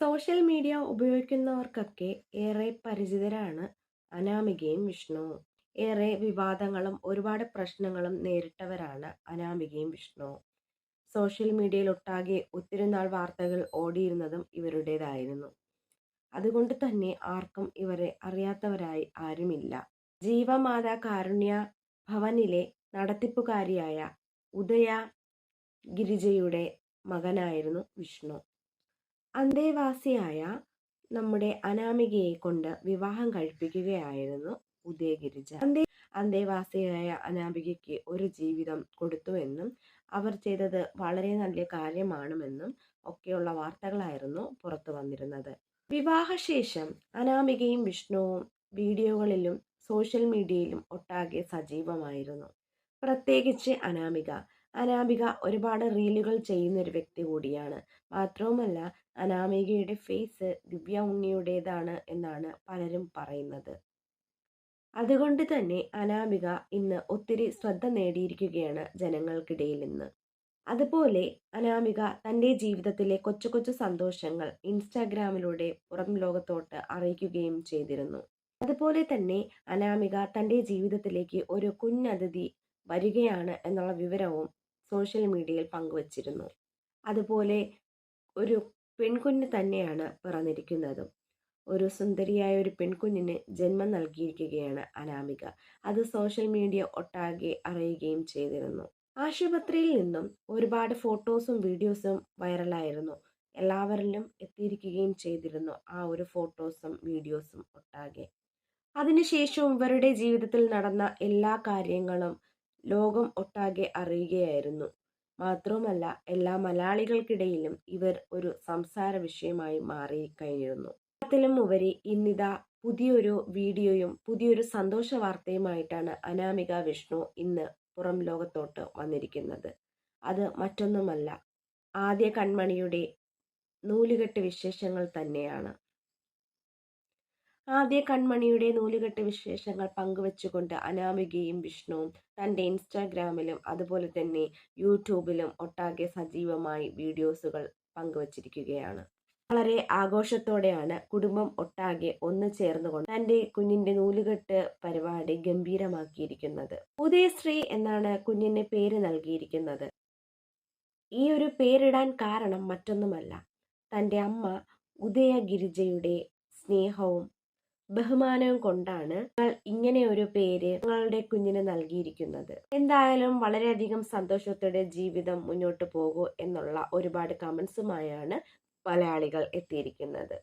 Social media ഉപയോഗിക്കുന്നവർക്കൊക്കെ ഏറെ പരിചിതരാണ് അനാമികയും വിഷ്ണുവും ഏറെ വിവാദങ്ങളും ഒരുപാട് പ്രശ്നങ്ങളും നേരിട്ടവരാണ് അനാമികയും വിഷ്ണുവും സോഷ്യൽ മീഡിയയിൽ ഒട്ടാകെ ഒത്തിരി നാൾ വാർത്തകൾ ഓടിയിരുന്നതും ഇവരുടേതായിരുന്നു. അതുകൊണ്ട് തന്നെ ആർക്കും ഇവരെ അറിയാത്തവരായി ആരുമില്ല. ജീവമാത കാരുണ്യ ഭവനിലെ നടത്തിപ്പുകാരിയായ ഉദയ ഗിരിജയുടെ മകനായിരുന്നു വിഷ്ണു. അന്തേവാസിയായ നമ്മുടെ അനാമികയെ കൊണ്ട് വിവാഹം കഴിപ്പിക്കുകയായിരുന്നു ഉദയഗിരിജ. അന്തേ അന്തേവാസിയായ അനാമികയ്ക്ക് ഒരു ജീവിതം കൊടുത്തുവെന്നും അവർ ചെയ്തത് വളരെ നല്ല കാര്യമാണെന്നും ഒക്കെയുള്ള വാർത്തകളായിരുന്നു പുറത്തു വന്നിരുന്നത്. വിവാഹശേഷം അനാമികയും വിഷ്ണുവും വീഡിയോകളിലും സോഷ്യൽ മീഡിയയിലും ഒട്ടാകെ സജീവമായിരുന്നു. പ്രത്യേകിച്ച് അനാമിക അനാമിക ഒരുപാട് റീലുകൾ ചെയ്യുന്ന ഒരു വ്യക്തി കൂടിയാണ്. മാത്രവുമല്ല അനാമികയുടെ ഫേസ് ദിവ്യ ഉണ്ണിയുടേതാണ് എന്നാണ് പലരും പറയുന്നത്. അതുകൊണ്ട് തന്നെ അനാമിക ഇന്ന് ഒത്തിരി ശ്രദ്ധ നേടിയിരിക്കുകയാണ് ജനങ്ങൾക്കിടയിൽ നിന്ന്. അതുപോലെ അനാമിക തന്റെ ജീവിതത്തിലെ കൊച്ചു കൊച്ചു സന്തോഷങ്ങൾ ഇൻസ്റ്റാഗ്രാമിലൂടെ പുറം ലോകത്തോട്ട് അറിയിക്കുകയും ചെയ്തിരുന്നു. അതുപോലെ തന്നെ അനാമിക തന്റെ ജീവിതത്തിലേക്ക് ഒരു കുഞ്ഞതിഥി വരികയാണ് എന്നുള്ള വിവരവും സോഷ്യൽ മീഡിയയിൽ പങ്കുവച്ചിരുന്നു. അതുപോലെ ഒരു പെൺകുഞ്ഞ് തന്നെയാണ് പിറന്നിരിക്കുന്നതും. ഒരു സുന്ദരിയായ ഒരു പെൺകുഞ്ഞിന് ജന്മം നൽകിയിരിക്കുകയാണ് അനാമിക. അത് സോഷ്യൽ മീഡിയ ഒട്ടാകെ അറിയുകയും ചെയ്തിരുന്നു. ആശുപത്രിയിൽ നിന്നും ഒരുപാട് ഫോട്ടോസും വീഡിയോസും വൈറലായിരുന്നു. എല്ലാവരിലും എത്തിയിരിക്കുകയും ചെയ്തിരുന്നു ആ ഒരു ഫോട്ടോസും വീഡിയോസും ഒട്ടാകെ. അതിനുശേഷം ഇവരുടെ ജീവിതത്തിൽ നടന്ന എല്ലാ കാര്യങ്ങളും ലോകം ഒട്ടാകെ അറിയുകയായിരുന്നു. മാത്രവുമല്ല എല്ലാ മലയാളികൾക്കിടയിലും ഇവർ ഒരു സംസാര വിഷയമായി മാറി കഴിഞ്ഞിരുന്നു അതിലും ഉപരി ഇന്നിതാ പുതിയൊരു വീഡിയോയും പുതിയൊരു സന്തോഷ വാർത്തയുമായിട്ടാണ് അനാമിക വിഷ്ണു ഇന്ന് പുറം ലോകത്തോട്ട് വന്നിരിക്കുന്നത്. അത് മറ്റൊന്നുമല്ല ആദ്യ കൺമണിയുടെ നൂലുകെട്ട് വിശേഷങ്ങൾ തന്നെയാണ്. ആദ്യ കൺമണിയുടെ നൂലുകെട്ട് വിശേഷങ്ങൾ പങ്കുവച്ചുകൊണ്ട് അനാമികയും വിഷ്ണുവും തന്റെ ഇൻസ്റ്റാഗ്രാമിലും അതുപോലെ തന്നെ യൂട്യൂബിലും ഒട്ടാകെ സജീവമായി വീഡിയോസുകൾ പങ്കുവച്ചിരിക്കുകയാണ്. വളരെ ആഘോഷത്തോടെയാണ് കുടുംബം ഒട്ടാകെ ഒന്നു ചേർന്നുകൊണ്ട് തന്റെ കുഞ്ഞിന്റെ നൂലുകെട്ട് പരിപാടി ഗംഭീരമാക്കിയിരിക്കുന്നത്. ഉദയശ്രീ എന്നാണ് കുഞ്ഞിന് പേര് നൽകിയിരിക്കുന്നത്. ഈ ഒരു പേരിടാൻ കാരണം മറ്റൊന്നുമല്ല. തന്റെ അമ്മ ഉദയഗിരിജയുടെ സ്നേഹവും ബഹുമാനവും കൊണ്ടാണ് നിങ്ങൾ ഇങ്ങനെ ഒരു പേര് നിങ്ങളുടെ കുഞ്ഞിന് നൽകിയിരിക്കുന്നത്. എന്തായാലും വളരെയധികം സന്തോഷത്തോടെ ജീവിതം മുന്നോട്ട് പോകൂ എന്നുള്ള ഒരുപാട് കമൻസുമായാണ് മലയാളികൾ എത്തിയിരിക്കുന്നത്.